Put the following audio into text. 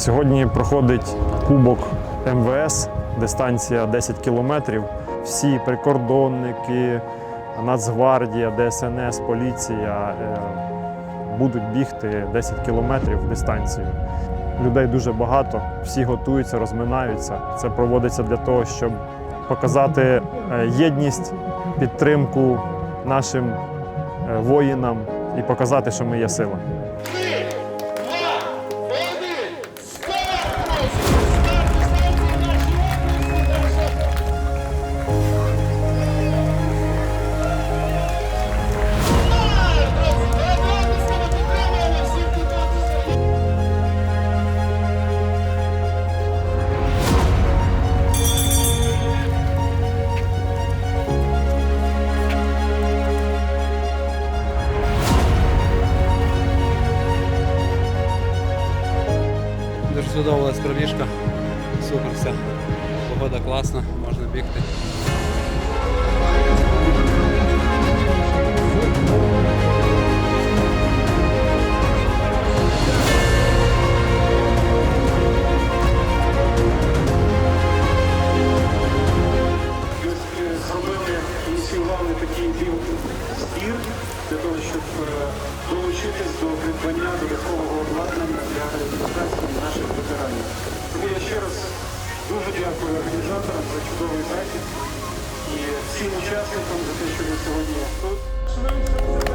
Сьогодні проходить кубок МВС, дистанція 10 кілометрів. Всі прикордонники, Нацгвардія, ДСНС, поліція е, будуть бігти 10 кілометрів дистанцію. Людей дуже багато, всі готуються, розминаються. Це проводиться для того, щоб показати е, єдність, підтримку нашим е, воїнам і показати, що ми є сила. Дуже сподобалась пробіжка. Супер все. Погода класна, можна бігти. Ініціювали такий збір для того, щоб е, долучитись до придбання додаткового обладнання для дякую організаторам за чудовий захід і всім учасникам за те, що ви сьогодні тут.